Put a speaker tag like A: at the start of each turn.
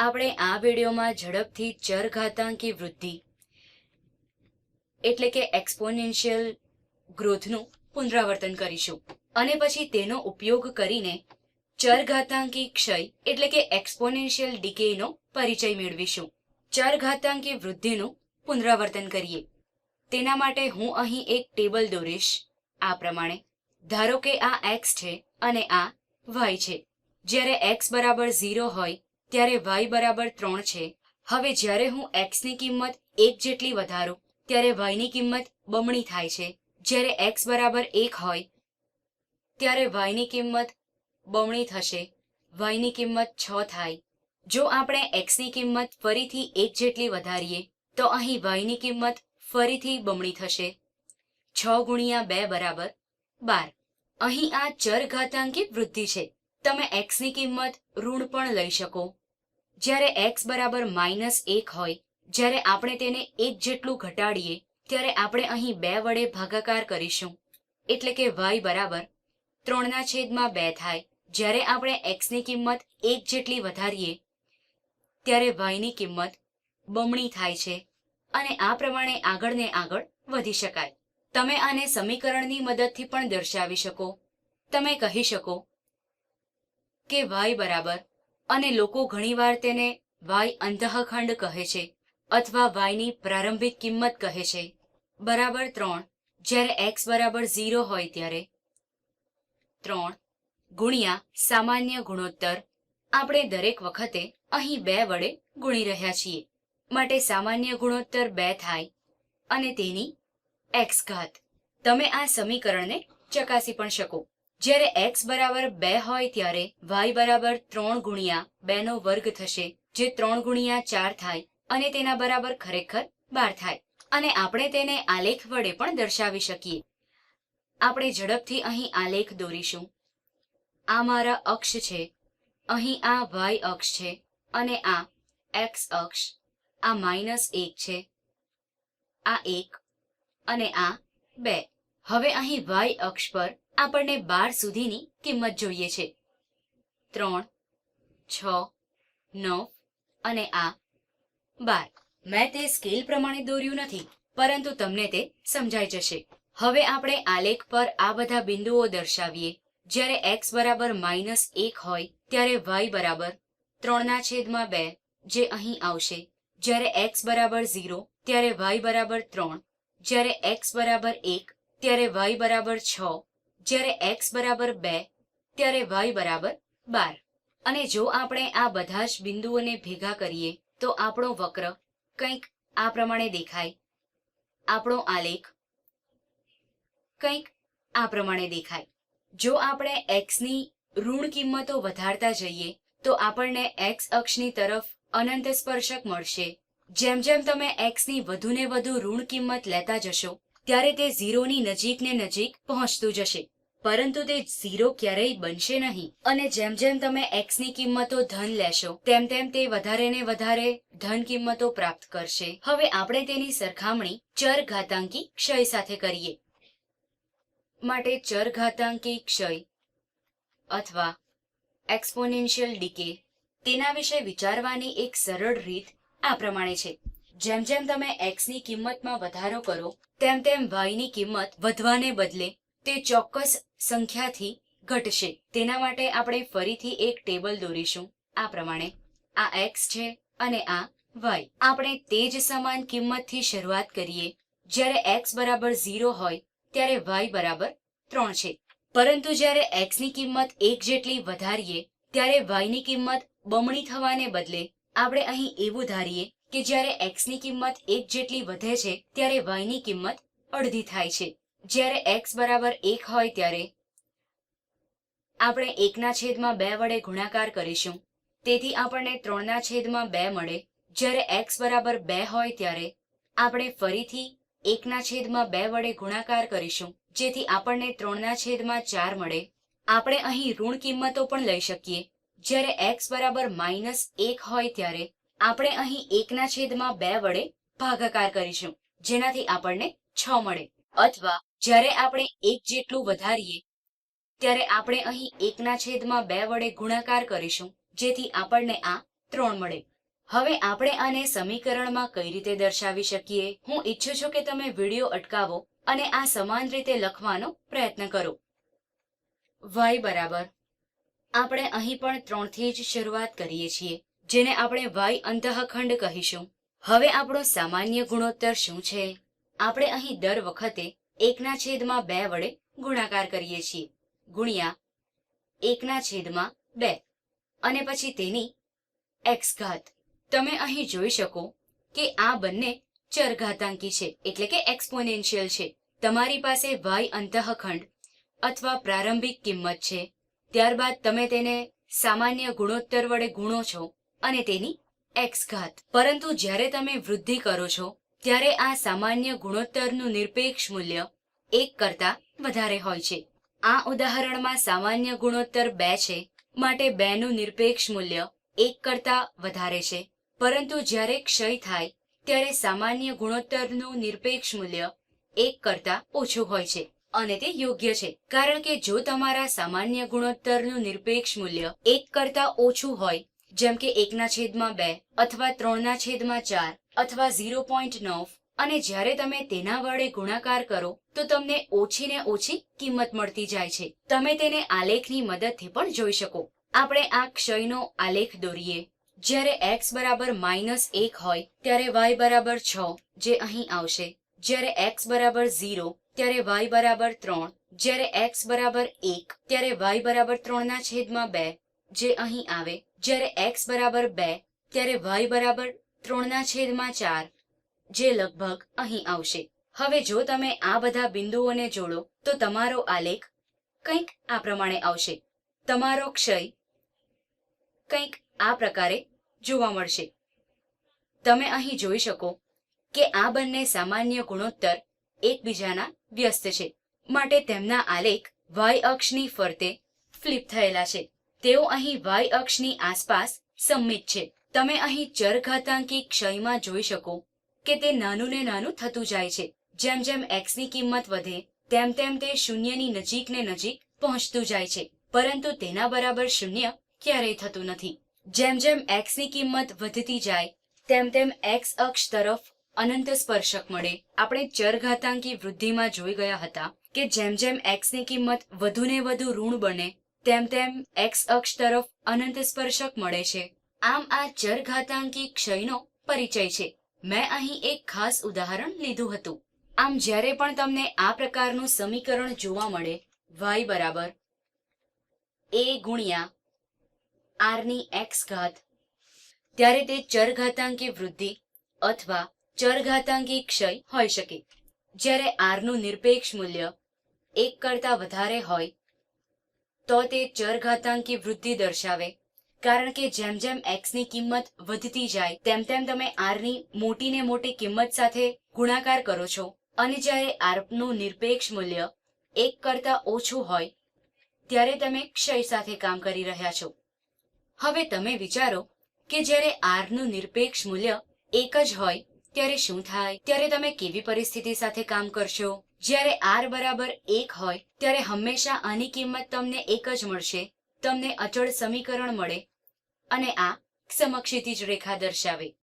A: આપણે આ વિડીયોમાં ઝડપથી ચરઘાતાંકી વૃદ્ધિ, એટલે કે એક્સપોનેન્શિયલ ગ્રોથનું પુનરાવર્તન કરીશું. અને પછી તેનો ઉપયોગ કરીને ચરઘાતાંકી ક્ષય, એટલે કે એક્સપોનેન્શિયલ ડીકેનો પરિચય મેળવીશું. ચરઘાતાંકી વૃદ્ધિનું પુનરાવર્તન કરીએ. તેના માટે હું અહીં એક ટેબલ દોરીશ. આ પ્રમાણે. ધારો કે આ એક્સ છે અને આ વાય છે. જ્યારે એક્સ બરાબર ઝીરો હોય ત્યારે વાય બરાબર ત્રણ છે. હવે જ્યારે હું એક્સની કિંમત એક જેટલી વધારું, ત્યારે વાયની કિંમત બમણી થાય છે. જ્યારે એક્સ બરાબર એક હોય, ત્યારે વાયની કિંમત બમણી થશે. વાયની કિંમત છ થાય. જો આપણે એક્સની કિંમત ફરીથી એક જેટલી વધારીએ, તો અહીં વાયની કિંમત ફરીથી બમણી થશે. છ ગુણ્યા બે બરાબર બાર. અહીં આ ચરઘાતાંકી વૃદ્ધિ છે. તમે એક્સની કિંમત ઋણ પણ લઈ શકો. જ્યારે એક્સ બરાબર માઇનસ એક હોય, જ્યારે આપણે તેને એક જેટલું ઘટાડીએ, ત્યારે આપણે અહીં બે વડે ભાગાકાર કરીશું. એટલે કે વાય બરાબર ત્રણના છેદમાં બે થાય. જ્યારે આપણે એક્સની કિંમત એક જેટલી વધારીએ, ત્યારે વાયની કિંમત બમણી થાય છે. અને આ પ્રમાણે આગળ ને આગળ વધી શકાય. તમે આને સમીકરણની મદદથી પણ દર્શાવી શકો. તમે કહી શકો કે વાય બરાબર અને લોકો ઘણીવાર તેને વાય અંતઃખંડ કહે છે અથવા વાયની પ્રારંભિક કિંમત કહે છે. બરાબર ત્રણ. જ્યારે એક્સ બરાબર ઝીરો હોય ત્યારે ત્રણ. ગુણ્યા સામાન્ય ગુણોત્તર. આપણે દરેક વખતે અહીં બે વડે ગુણી રહ્યા છીએ. માટે સામાન્ય ગુણોત્તર બે થાય અને તેની એક્સ ઘાત. તમે આ સમીકરણને ચકાસી પણ શકો. જ્યારે એક્સ બરાબર બે હોય ત્યારે વાય બરાબર ત્રણ ગુણ્યા બે નો વર્ગ થશે, જે ત્રણ ગુણ્યા ચાર થાય અને તેના બરાબર ખરેખર બાર થાય. અને આપણે તેને આલેખ વડે પણ દર્શાવી શકીએ. આપણે ઝડપથી અહીં આલેખ દોરીશું. આ મારા અક્ષ છે. અહીં આ વાય અક્ષ છે અને આ એક્સ અક્ષ. આ માઇનસ એક છે. આ એક અને આ બે. હવે અહીં વાય અક્ષ પર આપણને બાર સુધીની કિંમત જોઈએ છે. ત્રણ, છ, નવ અને આ બાર. મેં તે સ્કેલ પ્રમાણે દોર્યું નથી, પરંતુ તમને તે સમજાઈ જશે. હવે આપણે આલેખ પર આ બધા બિંદુઓ દર્શાવીએ. જ્યારે એક્સ બરાબર માઇનસ એક હોય, ત્યારે વાય બરાબર ત્રણના છેદમાં બે, જે અહીં આવશે. જ્યારે એક્સ બરાબર ઝીરો, ત્યારે વાય બરાબર ત્રણ. જ્યારે એક્સ બરાબર એક, ત્યારે વાય બરાબર છ જ્યારે એક્સ બરાબર બે, ત્યારે વાય બરાબર બાર. અને જો આપણે આ બધા જ બિંદુઓને ભેગા કરીએ, તો આપણો વક્ર કંઈક આ પ્રમાણે દેખાય. આપણો આલેખ કંઈક આ પ્રમાણે દેખાય. જો આપણે એક્સની ઋણ કિંમતો વધારતા જઈએ, તો આપણને એક્સ અક્ષની તરફ અનંત સ્પર્શક મળશે. જેમ જેમ તમે એક્સની વધુને વધુ ઋણ કિંમત લેતા જશો ત્યારે તે ઝીરોની નજીક ને નજીક પહોંચતું જશે. પરંતુ તે ઝીરો ક્યારેય બનશે નહીં. અને જેમ જેમ તમે એક્સની કિંમતો ધન લેશો, તેમ તેમ તે વધારે ને વધારે ધન કિંમતો પ્રાપ્ત કરશે. હવે આપણે તેની સરખામણી ચર ઘાતાંકી ક્ષય સાથે કરીએ. માટે ચર ઘાતાંકી ક્ષય અથવા એક્સપોનેન્શિયલ ડીકે તેના વિશે વિચારવાની એક સરળ રીત આ પ્રમાણે છે. જેમ જેમ તમે એક્સની કિંમતમાં વધારો કરો, તેમ તેમ વાયની કિંમત વધવાને બદલે તે ચોક્કસ સંખ્યાથી ઘટશે. તેના માટે આપણે ફરીથી એક ટેબલ દોરીશું. આ પ્રમાણે આ એક્સ છે અને આ વાય આપણે તે જ સમાન કિંમતથી શરૂઆત કરીએ. જ્યારે એક્સ બરાબર ઝીરો હોય, ત્યારે વાય બરાબર ત્રણ છે. પરંતુ જ્યારે એક્સની કિંમત એક જેટલી વધારીએ, ત્યારે વાયની કિંમત બમણી થવાને બદલે આપણે અહીં એવું ધારીએ કે જ્યારે એક્સની કિંમત એક જેટલી વધે છે, ત્યારે વાયની કિંમત અડધી થાય છે. જ્યારે એક્સ બરાબર એક હોય ત્યારે આપણે એકના છેદમાં બે વડે ગુણાકાર કરીશું. તેથી આપણને ત્રણના છેદમાં બે મળે. જ્યારે એક્સ બરાબર બે હોય ત્યારે આપણે ફરીથી એકના છેદમાં બે વડે ગુણાકાર કરીશું. જેથી આપણને ત્રણના છેદમાં ચાર મળે. આપણે અહીં ઋણ કિંમતો પણ લઈ શકીએ. જ્યારે એક્સ બરાબર માઇનસ એક હોય ત્યારે આપણે અહીં એકના છેદમાં બે વડે ભાગાકાર કરીશું, જેનાથી આપણને છ મળે. અથવા જ્યારે આપણે એક જેટલું વધારીએ, ત્યારે આપણે અહીં એકના છેદમાં બે વડે ગુણાકાર કરીશું, જેથી આપણને આ ત્રણ મળે. હવે આપણે આને સમીકરણમાં કઈ રીતે દર્શાવી શકીએ? હું ઈચ્છું છું કે તમે વીડિયો અટકાવો અને આ સમાન રીતે લખવાનો પ્રયત્ન કરો. વાય બરાબર. આપણે અહીં પણ ત્રણથી જ શરૂઆત કરીએ છીએ. જેને આપણે વાય અંતઃખંડ કહીશું. હવે આપણો સામાન્ય ગુણોત્તર શું છે? આપણે અહીં દર વખતે એકના છેદમાં બે વડે ગુણાકાર કરીએ છીએ. ગુણ્યા એકના છેદમાં બે. અને પછી તેની એક્સ ઘાત. તમે અહીં જોઈ શકો કે આ બંને ચરઘાતાંકી છે, એટલે કે એક્સપોનેન્શિયલ છે. તમારી પાસે વાય અંતઃખંડ અથવા પ્રારંભિક કિંમત છે. ત્યારબાદ તમે તેને સામાન્ય ગુણોત્તર વડે ગુણો છો. અને તેની એક્સ ઘાત પરંતુ જ્યારે તમે વૃદ્ધિ કરો છો, ત્યારે આ સામાન્ય ગુણોત્તરનું નિરપેક્ષ મૂલ્ય એક કરતા વધારે હોય છે. આ ઉદાહરણમાં સામાન્ય ગુણોત્તર બે છે, માટે બેનું નિરપેક્ષ મૂલ્ય એક કરતા વધારે છે. પરંતુ જ્યારે ક્ષય થાય, ત્યારે સામાન્ય ગુણોત્તરનું નિરપેક્ષ મૂલ્ય એક કરતા ઓછું હોય છે, અને તે યોગ્ય છે. કારણ કે જો તમારા સામાન્ય ગુણોત્તરનું નિરપેક્ષ મૂલ્ય એક કરતા ઓછું હોય જેમ કે એકના છેદમાં બે અથવા ત્રણના છેદમાં ચાર અથવા ઝીરો પોઈન્ટ નવ અને જ્યારે તમે તેના વડે ગુણાકાર કરો, તો તમને ઓછી ને ઓછી કિંમત મળતી જાય છે. તમે તેને આલેખની મદદથી પણ જોઈ શકો. આપણે આ ક્ષયનો આલેખ દોરીએ. જ્યારે એક્સ બરાબર માઇનસ એક હોય, ત્યારે વાય બરાબર છ, જે અહીં આવશે. જ્યારે એક્સ બરાબર ઝીરો, ત્યારે વાય બરાબર ત્રણ. જ્યારે એક્સ બરાબર એક, ત્યારે વાય બરાબર ત્રણના છેદમાં બે, જે અહીં આવે. જ્યારે એક્સ બરાબર બે, ત્યારે વાય બરાબર ત્રણના છેદમાં ચાર, જે લગભગ અહીં આવશે. હવે જો તમે આ બધા બિંદુઓને જોડો, તો તમારો આલેખ કંઈક આ પ્રમાણે આવશે. તમારો ક્ષય કંઈક આ પ્રકારે જોવા મળશે. તમે અહીં જોઈ શકો કે આ બંને સામાન્ય ગુણોત્તર એકબીજાના વ્યસ્ત છે. માટે તેમના આલેખ વાય અક્ષની ફરતે ફ્લિપ થયેલા છે. તેઓ અહીં વાય અક્ષની આસપાસ સંમિત છે. તમે અહીં ચરઘાતાંકી ક્ષયમાં જોઈ શકો કે તે નાનું ને નાનું થતું જાય છે. જેમ જેમ એક્સની કિંમત વધે, તેમ તેમ તે શૂન્યની નજીક ને નજીક પહોંચતું જાય છે. પરંતુ તેના બરાબર શૂન્ય ક્યારેય થતું નથી. જેમ જેમ એક્સની કિંમત વધતી જાય, તેમ તેમ એક્સ અક્ષ તરફ અનંત સ્પર્શક મળે. આપણે ચરઘાતાંકી વૃદ્ધિમાં જોઈ ગયા હતા કે જેમ જેમ એક્સની કિંમત વધુ ને વધુ ઋણ બને તેમ તેમ એક્સ અક્ષ તરફ અનંત સ્પર્શક મળે છે. આમ આ ચરઘાતાંકી ક્ષયનો પરિચય છે. મેં અહીં એક ખાસ ઉદાહરણ લીધું હતું. આમ જ્યારે પણ તમને આ પ્રકારનું સમીકરણ જોવા મળે વાય બરાબર એ ગુણ્યા આરની x ઘાત, ત્યારે તે ચરઘાતાંકી વૃદ્ધિ અથવા ચરઘાતાંકી ક્ષય હોઈ શકે. જ્યારે આરનું નિરપેક્ષ મૂલ્ય એક કરતા વધારે હોય તો તે ચરઘાતાંકી વૃદ્ધિ દર્શાવે. કારણ કે જેમ જેમ એક્સની કિંમત વધતી જાય, તેમ તેમ તમે આરની મોટી ને મોટી કિંમત સાથે ગુણાકાર કરો છો. અને જ્યારે આરનું નિરપેક્ષ મૂલ્ય એક કરતા ઓછું હોય, ત્યારે તમે ક્ષય સાથે કામ કરી રહ્યા છો. હવે તમે વિચારો કે જ્યારે આરનું નિરપેક્ષ મૂલ્ય એક જ હોય, ત્યારે શું થાય? ત્યારે તમે કેવી પરિસ્થિતિ સાથે કામ કરશો? જ્યારે આર બરાબર એક હોય, ત્યારે હંમેશા આની કિંમત તમને એક જ મળશે, તમને અચળ સમીકરણ મળે, અને આ સમક્ષિતિજ રેખા દર્શાવે.